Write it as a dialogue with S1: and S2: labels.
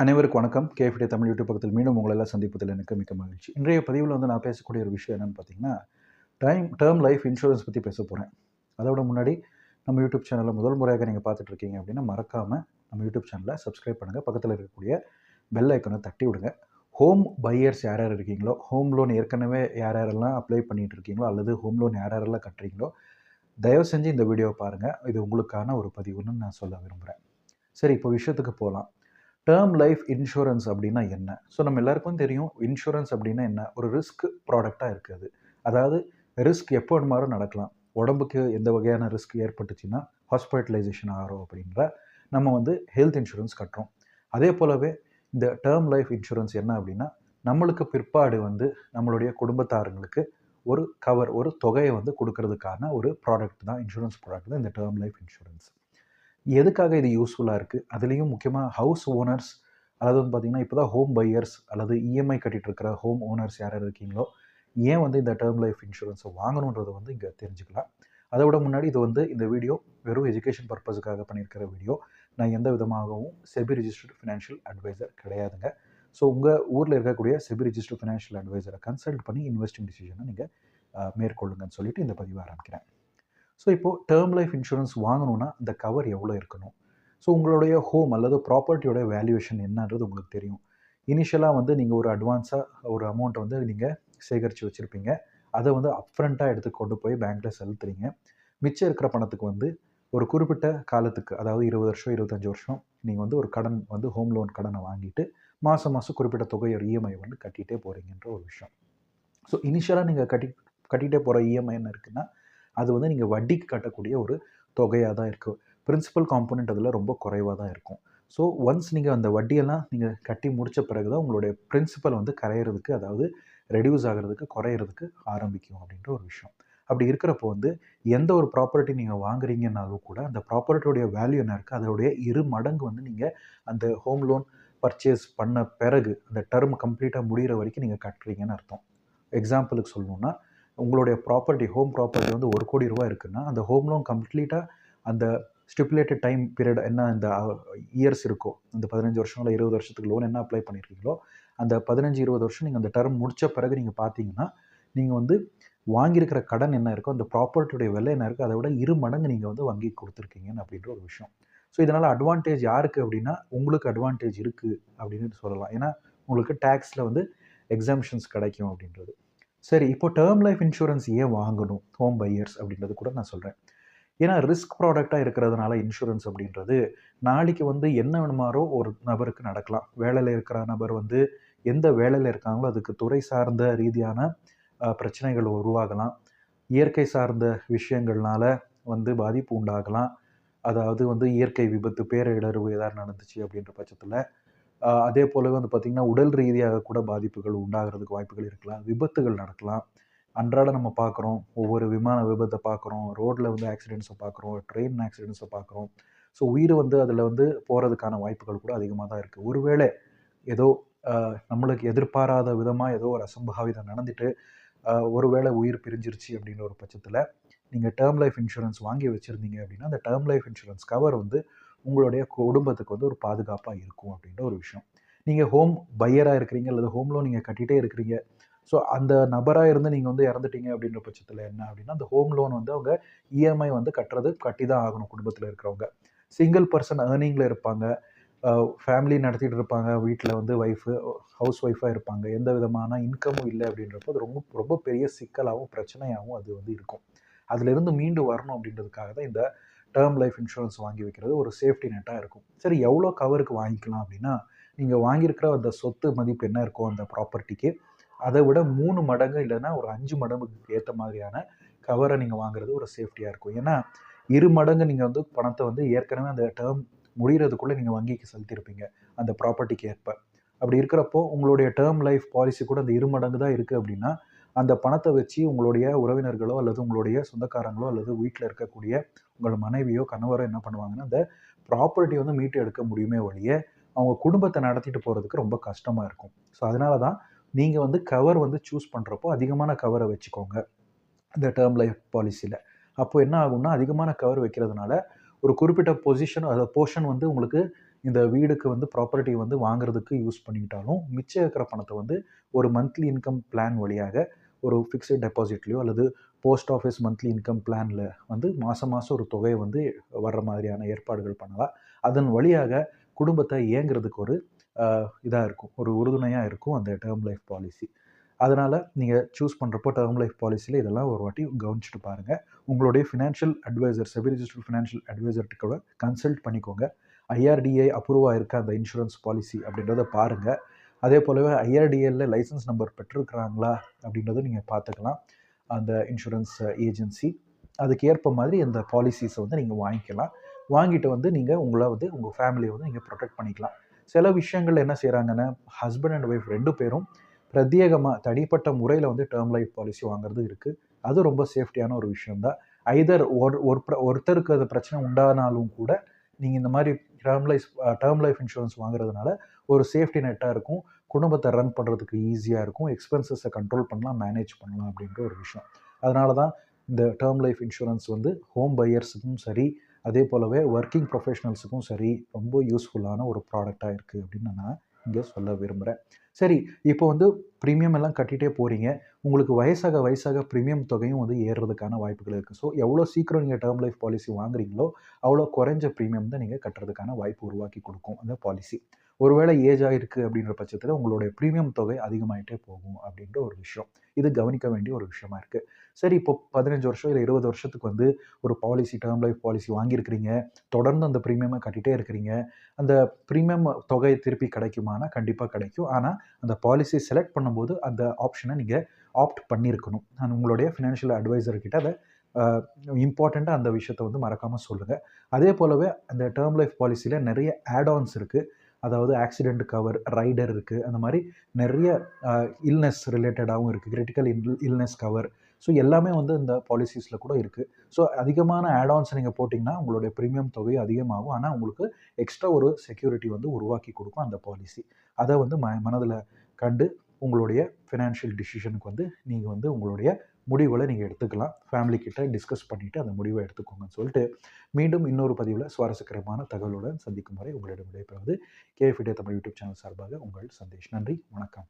S1: அனைவருக்கும் வணக்கம். கேஃபிடே தமிழ் யூடியூப் பக்கத்தில் மீண்டும் உங்களெல்லாம் சந்திப்பதில் எனக்கு மிக்க மகிழ்ச்சி. இன்றைய பதிவில் வந்து நான் பேசக்கூடிய ஒரு விஷயம் என்னென்னு பார்த்தீங்கன்னா டைம் டேர்ம் லைஃப் இன்சூரன்ஸ் பற்றி பேச போகிறேன் அதோட முன்னாடி நம்ம யூடியூப் சேனலில் முதல் முறையாக நீங்கள் பார்த்துட்டு இருக்கீங்க அப்படின்னா மறக்காமல் நம்ம யூடியூப் சேனலை சப்ஸ்கிரைப் பண்ணுங்கள் பக்கத்தில் இருக்கக்கூடிய பெல் ஐக்கனை தட்டி விடுங்க. ஹோம் பையர்ஸ் யார் யார் இருக்கீங்களோ ஹோம் லோன் ஏற்கனவே யார் யாரெல்லாம் அப்ளை பண்ணிகிட்டு இருக்கீங்களோ அல்லது ஹோம் லோன் யார் யாரெல்லாம் கட்டுறீங்களோ தயவு செஞ்சு இந்த வீடியோவை பாருங்கள் இது உங்களுக்கான ஒரு பதிவுன்னு நான் சொல்ல விரும்புகிறேன் சரி இப்போ விஷயத்துக்கு போகலாம். டேர்ம் லைஃப் இன்சூரன்ஸ் அப்படின்னா என்ன? ஸோ நம்ம எல்லாருக்கும் தெரியும் இன்சூரன்ஸ் அப்படின்னா என்ன? ஒரு ரிஸ்க் ப்ராடக்டாக இருக்குது. அதாவது ரிஸ்க் எப்போ வேணுமாறும் நடக்கலாம். உடம்புக்கு எந்த வகையான ரிஸ்க் ஏற்பட்டுச்சுன்னா ஹாஸ்பிட்டலைசேஷன் ஆகிறோம் அப்படின்ற நம்ம வந்து ஹெல்த் இன்சூரன்ஸ் கட்டுறோம். அதே போலவே இந்த டேர்ம் லைஃப் இன்சூரன்ஸ் என்ன அப்படின்னா நம்மளுக்கு பிற்பாடு வந்து நம்மளுடைய குடும்பத்தாரங்களுக்கு ஒரு கவர் ஒரு தொகையை வந்து கொடுக்கறதுக்கான ஒரு ப்ராடக்ட் தான் இன்சூரன்ஸ் ப்ராடக்ட் தான் இந்த டேர்ம் லைஃப் இன்சூரன்ஸ் எதுக்காக இது யூஸ்ஃபுல்லாக இருக்குது அதுலேயும் முக்கியமாக ஹவுஸ் ஓனர்ஸ் அதாவது வந்து பார்த்திங்கன்னா இப்போ தான் ஹோம் பையர்ஸ் அல்லது இஎம்ஐ கட்டிட்டு இருக்கிற ஹோம் ஓனர்ஸ் யார் யார் இருக்கீங்களோ ஏன் வந்து இந்த டேர்ம் லைஃப் இன்சூரன்ஸை வாங்கணுன்றதை வந்து இங்கே தெரிஞ்சுக்கலாம். அதை விட முன்னாடி இது வந்து இந்த வீடியோ வெறும் எஜுகேஷன் பர்பஸுக்காக பண்ணியிருக்கிற வீடியோ நான் எந்த விதமாகவும் செபி ரிஜிஸ்டர்ட் ஃபினான்ஷியல் அட்வைசர் கிடையாதுங்க. ஸோ உங்கள் ஊரில் இருக்கக்கூடிய செபி ரிஜிஸ்டர்ட் ஃபினான்ஷியல் அட்வைசரை கன்சல்ட் பண்ணி இன்வெஸ்டிங் டிசிஷனை நீங்கள் மேற்கொள்ளுங்கன்னு சொல்லிட்டு இந்த பதிவை ஆரம்பிக்கிறேன். ஸோ இப்போது டேர்ம் லைஃப் இன்சூரன்ஸ் வாங்கணுன்னா அந்த கவர் எவ்வளோ இருக்கணும்? ஸோ உங்களுடைய ஹோம் அல்லது ப்ராப்பர்ட்டியோட வேல்யூவேஷன் என்னன்றது உங்களுக்கு தெரியும். இனிஷியலாக வந்து நீங்கள் ஒரு அட்வான்ஸாக ஒரு அமௌண்ட்டை வந்து நீங்கள் சேகரித்து வச்சுருப்பீங்க. அதை வந்து அப்ஃப்ரண்ட்டாக எடுத்து கொண்டு போய் பேங்க்கில் செலுத்துறீங்க. மிச்சம் இருக்கிற பணத்துக்கு வந்து ஒரு குறிப்பிட்ட காலத்துக்கு அதாவது இருபது வருஷம் இருபத்தஞ்சி வருஷம் நீங்கள் வந்து ஒரு கடன் வந்து ஹோம் லோன் கடனை வாங்கிட்டு மாதம் மாதம் குறிப்பிட்ட தொகையை ஒரு இஎம்ஐ வந்து கட்டிகிட்டே போகிறீங்கன்ற ஒரு விஷயம். ஸோ இனிஷியலாக நீங்கள் கட்டி கட்டிகிட்டே போகிற இஎம்ஐ என்ன இருக்குன்னா அது வந்து நீங்கள் வட்டிக்கு கட்டக்கூடிய ஒரு தொகையாக தான் இருக்கும். பிரின்சிபல் காம்போனெண்ட் அதில் ரொம்ப குறைவாக தான் இருக்கும். ஸோ ஒன்ஸ் நீங்கள் அந்த வட்டியெல்லாம் நீங்கள் கட்டி முடித்த பிறகு தான் உங்களுடைய பிரின்சிபல் வந்து கரையிறதுக்கு அதாவது ரெடியூஸ் ஆகிறதுக்கு குறையிறதுக்கு ஆரம்பிக்கும் அப்படின்ற ஒரு விஷயம். அப்படி இருக்கிறப்போ வந்து எந்த ஒரு ப்ராப்பர்ட்டி நீங்கள் வாங்குறீங்கன்னாலும் கூட அந்த ப்ராப்பர்ட்டியோடைய வேல்யூ என்ன இருக்குது அதோடைய இரு மடங்கு வந்து நீங்கள் அந்த ஹோம் லோன் பர்ச்சேஸ் பண்ண பிறகு அந்த டேர்ம் கம்ப்ளீட்டாக முடிகிற வரைக்கும் நீங்கள் கட்டுறீங்கன்னு அர்த்தம். எக்ஸாம்பிளுக்கு சொல்லணுன்னா உங்களுடைய ப்ராப்பர்ட்டி ஹோம் ப்ராப்பர்ட்டி வந்து ஒரு கோடி ரூபா இருக்குன்னா அந்த ஹோம் லோன் கம்ப்ளீட்டாக அந்த ஸ்டிப்புலேட்டட் டைம் பீரியட் என்ன இந்த இயர்ஸ் இருக்கோ இந்த பதினஞ்சு வருஷம் இல்லை இருபது வருஷத்துக்கு லோன் என்ன அப்ளை பண்ணியிருக்கீங்களோ அந்த பதினஞ்சு இருபது வருஷம் நீங்கள் அந்த டர்ம் முடித்த பிறகு நீங்கள் பார்த்தீங்கன்னா நீங்கள் வந்து வாங்கியிருக்கிற கடன் என்ன இருக்கோ அந்த ப்ராப்பர்ட்டியுடைய விலை என்ன இருக்கோ அதை விட இரு மடங்கு நீங்கள் வந்து வங்கி கொடுத்துருக்கீங்கன்னு அப்படின்ற ஒரு விஷயம். ஸோ இதனால் அட்வான்டேஜ் யாருக்கு அப்படின்னா உங்களுக்கு அட்வான்டேஜ் இருக்குது அப்படின்னு சொல்லலாம். ஏன்னா உங்களுக்கு டேக்ஸில் வந்து எக்ஸாம்ஷன்ஸ் கிடைக்கும் அப்படின்றது. சரி இப்போ டேர்ம் லைஃப் இன்சூரன்ஸ் ஏன் வாங்கணும்? ஹோம் பையர்ஸ் அப்படின்றது கூட நான் சொல்கிறேன் ஏன்னா ரிஸ்க் ப்ராடக்டாக இருக்கிறதுனால இன்சூரன்ஸ் அப்படின்றது நாளைக்கு வந்து என்ன வேணுமாரோ ஒரு நபருக்கு நடக்கலாம். வேலையில் இருக்கிற நபர் வந்து எந்த வேலையில் இருக்காங்களோ அதுக்கு துறை சார்ந்த ரீதியான பிரச்சனைகள் உருவாகலாம். இயற்கை சார்ந்த விஷயங்கள்னால வந்து பாதிப்பு உண்டாகலாம். அதாவது வந்து இயற்கை விபத்து பேரிடர்வு எதாவது நடந்துச்சு அப்படின்ற பட்சத்தில் அதே போலவே வந்து பார்த்திங்கன்னா உடல் ரீதியாக கூட பாதிப்புகள் உண்டாகிறதுக்கு வாய்ப்புகள் இருக்கலாம். விபத்துகள் நடக்கலாம். அன்றாட நம்ம பார்க்குறோம் ஒவ்வொரு விமான விபத்தை பார்க்குறோம் ரோட்டில் வந்து ஆக்சிடென்ட்ஸை பார்க்குறோம் ட்ரெயின் ஆக்சிடென்ட்ஸை பார்க்குறோம் ஸோ உயிர் வந்து அதில் வந்து போகிறதுக்கான வாய்ப்புகள் கூட அதிகமாக தான் இருக்குது ஒருவேளை ஏதோ நம்மளுக்கு எதிர்பாராத விதமாக ஏதோ ஒரு அசம்பாவிதம் நடந்துட்டு ஒருவேளை உயிர் பிரிஞ்சிருச்சு அப்படின்ற ஒரு பட்சத்தில் நீங்கள் டேர்ம் லைஃப் இன்சூரன்ஸ் வாங்கி வச்சுருந்தீங்க அப்படின்னா அந்த டேர்ம் லைஃப் இன்சூரன்ஸ் கவர் வந்து உங்களுடைய குடும்பத்துக்கு வந்து ஒரு பாதுகாப்பாக இருக்கும் அப்படின்ற ஒரு விஷயம். நீங்கள் ஹோம் பையராக இருக்கிறீங்க அல்லது ஹோம் லோன் நீங்கள் கட்டிகிட்டே இருக்கிறீங்க. ஸோ அந்த நபராக இருந்து நீங்கள் வந்து இறந்துட்டீங்க அப்படின்ற பட்சத்தில் என்ன அப்படின்னா அந்த ஹோம் லோன் வந்து அவங்க இஎம்ஐ வந்து கட்டுறது கட்டி தான் ஆகணும் குடும்பத்தில் இருக்கிறவங்க. சிங்கிள் பர்சன் ஏர்னிங்கில் இருப்பாங்க. ஃபேமிலி நடத்திட்டு இருப்பாங்க வீட்டில் வந்து ஒய்ஃபு ஹவுஸ் ஒய்ஃபாக இருப்பாங்க. எந்த விதமான இன்கமும் இல்லை அப்படின்றப்போ அது ரொம்ப ரொம்ப பெரிய சிக்கலாகவும் பிரச்சனையாகவும் அது வந்து இருக்கும். அதுலேருந்து மீண்டு வரணும் அப்படின்றதுக்காக தான் இந்த டேர்ம் லைஃப் இன்சூரன்ஸ் வாங்கி வைக்கிறது ஒரு சேஃப்டி நெட்டாக இருக்கும். சரி எவ்வளோ கவருக்கு வாங்கிக்கலாம் அப்படின்னா நீங்கள் வாங்கியிருக்கிற அந்த சொத்து மதிப்பு என்ன இருக்கும் அந்த ப்ராப்பர்ட்டிக்கு அதை விட மூணு மடங்கு இல்லைன்னா ஒரு அஞ்சு மடங்குக்கு ஏற்ற மாதிரியான கவரை நீங்கள் வாங்குறது ஒரு சேஃப்டியாக இருக்கும். ஏன்னா இரு மடங்கு நீங்கள் வந்து பணத்தை வந்து ஏற்கனவே அந்த டேர்ம் முடிகிறதுக்குள்ளே நீங்கள் வங்கிக்கு செலுத்தியிருப்பீங்க அந்த ப்ராப்பர்ட்டிக்கு ஏற்ப. அப்படி இருக்கிறப்போ உங்களுடைய டேர்ம் லைஃப் பாலிசி கூட அந்த இரு மடங்கு தான் இருக்குது அப்படின்னா அந்த பணத்தை வச்சு உங்களுடைய உறவினர்களோ அல்லது உங்களுடைய சொந்தக்காரங்களோ அல்லது வீட்டில் இருக்கக்கூடிய உங்கள் மனைவியோ கணவரோ என்ன பண்ணுவாங்கன்னா அந்த ப்ராப்பர்ட்டி வந்து மீட்டு எடுக்க முடியுமே வழியே அவங்க குடும்பத்தை நடத்திட்டு போகிறதுக்கு ரொம்ப கஷ்டமாக இருக்கும். ஸோ அதனால தான் நீங்கள் வந்து கவர் வந்து சூஸ் பண்ணுறப்போ அதிகமான கவரை வச்சுக்கோங்க. இந்த டேர்ம் லைஃப் பாலிசியில் அப்போ என்ன ஆகும்னா அதிகமான கவர் வைக்கிறதுனால ஒரு குறிப்பிட்ட பொசிஷன் அதாவது போர்ஷன் வந்து உங்களுக்கு இந்த வீடுக்கு வந்து ப்ராப்பர்ட்டி வந்து வாங்குறதுக்கு யூஸ் பண்ணிக்கிட்டாலும் மிச்சம் இருக்கிற பணத்தை வந்து ஒரு மந்த்லி இன்கம் பிளான் வழியாக ஒரு ஃபிக்ஸட் டெபாசிட்லையோ அல்லது போஸ்ட் ஆஃபீஸ் மந்த்லி இன்கம் பிளானில் வந்து மாதம் மாதம் ஒரு தொகையை வந்து வர்ற மாதிரியான ஏற்பாடுகள் பண்ணலாம். அதன் வழியாக குடும்பத்தை இயங்குறதுக்கு ஒரு இதாக இருக்கும். ஒரு உறுதுணையாக இருக்கும் அந்த டேர்ம் லைஃப் பாலிசி அதனால் நீங்கள் சூஸ் பண்ணுறப்போ டேர்ம் லைஃப் பாலிசியில் இதெல்லாம் ஒரு வாட்டி கவனிச்சுட்டு பாருங்கள் உங்களுடைய financial advisor SEBI registered financial அட்வைசர்கிட்ட கூட கன்சல்ட் பண்ணிக்கோங்க. ஐஆர்டிஐ அப்ரூவாக இருக்க அந்த இன்சூரன்ஸ் பாலிசி அப்படின்றத பாருங்கள் அதே போலவே ஐஆர்டிஎல்ல லைசன்ஸ் நம்பர் பெற்றிருக்கிறாங்களா அப்படின்றத நீங்கள் பார்த்துக்கலாம். அந்த இன்சூரன்ஸ் ஏஜென்சி அதுக்கு ஏற்ப மாதிரி அந்த பாலிசிஸை வந்து நீங்கள் வாங்கிக்கலாம். வாங்கிட்டு வந்து நீங்கள் உங்களை வந்து உங்கள் ஃபேமிலியை வந்து நீங்கள் ப்ரொடெக்ட் பண்ணிக்கலாம். சில விஷயங்கள் என்ன செய்கிறாங்கன்னா ஹஸ்பண்ட் அண்ட் ஒய்ஃப் ரெண்டு பேரும் பிரத்யேகமாக தனிப்பட்ட முறையில் வந்து டேர்ம் லைஃப் பாலிசி வாங்குறது இருக்குது அது ரொம்ப சேஃப்டியான ஒரு விஷயம்தான். ஐதர் ஒரு ஒருத்தருக்கு அது பிரச்சனை உண்டானாலும் கூட நீங்கள் இந்த மாதிரி term life term life insurance வாங்குறதுனால ஒரு சேஃப்டி நெட்டாக இருக்கும். குடும்பத்தை ரன் பண்ணுறதுக்கு ஈஸியாக இருக்கும். எக்ஸ்பென்சஸை கண்ட்ரோல் பண்ணலாம் மேனேஜ் பண்ணலாம் அப்படின்ற ஒரு விஷயம். அதனால தான் இந்த டேர்ம் லைஃப் இன்சூரன்ஸ் வந்து ஹோம் பையர்ஸுக்கும் சரி அதே போலவே ஒர்க்கிங் ப்ரொஃபஷனல்ஸுக்கும் சரி ரொம்ப யூஸ்ஃபுல்லான ஒரு ப்ராடக்டாக இருக்குது அப்படின்னு நான் இங்கே சொல்ல விரும்புகிறேன் சரி இப்போ வந்து ப்ரீமியம் எல்லாம் கட்டிகிட்டே போகிறீங்க உங்களுக்கு வயசாக வயசாக ப்ரீமியம் தொகையும் வந்து ஏறுறதுக்கான வாய்ப்புகள் இருக்குது ஸோ எவ்வளோ சீக்கிரம் நீங்கள் டேர்ம் லைஃப் பாலிசி வாங்குறீங்களோ அவ்வளோ குறைஞ்ச ப்ரீமியம் தான் நீங்கள் கட்டுறதுக்கான வாய்ப்பு உருவாக்கி கொடுக்கும் அந்த பாலிசி ஒருவேளை ஏஜ் ஆகிருக்கு அப்படின்ற பட்சத்தில் உங்களுடைய ப்ரீமியம் தொகை அதிகமாகிட்டே போகும் அப்படின்ற ஒரு விஷயம். இது கவனிக்க வேண்டிய ஒரு விஷயமா இருக்குது சரி இப்போ பதினஞ்சு வருஷம் இல்லை இருபது வருஷத்துக்கு வந்து ஒரு பாலிசி டேர்ம் லைஃப் பாலிசி வாங்கியிருக்கிறீங்க. தொடர்ந்து அந்த ப்ரீமியமை கட்டிகிட்டே இருக்கிறீங்க. அந்த ப்ரீமியம் தொகை திருப்பி கிடைக்குமானா கண்டிப்பாக கிடைக்கும். ஆனால் அந்த பாலிசி செலக்ட் பண்ணும்போது அந்த ஆப்ஷனை நீங்கள் ஆப்ட் பண்ணியிருக்கணும். நான் உங்களுடைய ஃபினான்ஷியல் அட்வைசர்கிட்ட அதை இம்பார்ட்டண்ட்டாக அந்த விஷயத்தை வந்து மறக்காமல் சொல்லுங்கள் அதே போலவே அந்த டேர்ம் லைஃப் பாலிசியில் நிறைய ஆட்-ஆன்ஸ் இருக்குது அதாவது ஆக்சிடெண்ட் கவர் ரைடர் இருக்குது அந்த மாதிரி நிறைய இல்னஸ் ரிலேட்டடாகவும் இருக்குது critical ill illness cover so எல்லாமே வந்து இந்த பாலிசிஸில் கூட இருக்குது ஸோ அதிகமான ஆடான்ஸ் நீங்கள் போட்டிங்கன்னா உங்களுடைய ப்ரீமியம் தொகை அதிகமாகும். ஆனால் உங்களுக்கு எக்ஸ்ட்ரா ஒரு செக்யூரிட்டி வந்து உருவாக்கி கொடுக்கும் அந்த பாலிசி அதை வந்து ம மனதில் கண்டு உங்களுடைய ஃபினான்ஷியல் டிசிஷனுக்கு வந்து நீங்கள் வந்து உங்களுடைய முடிவுகளை நீங்கள் எடுத்துக்கலாம். ஃபேமிலி கிட்ட டிஸ்கஸ் பண்ணிவிட்டு அந்த முடிவை எடுத்துக்கோங்கன்னு சொல்லிட்டு மீண்டும் இன்னொரு பதிவில் சுவாரஸ்யகரமான தகவலுடன் சந்திக்கும் வரை உங்களிடம் விடைபெறுவது கேஎஃப்இடியா தமிழ் யூடியூப் சேனல் சார்பாக உங்கள் சந்தேஷ். நன்றி வணக்கம்.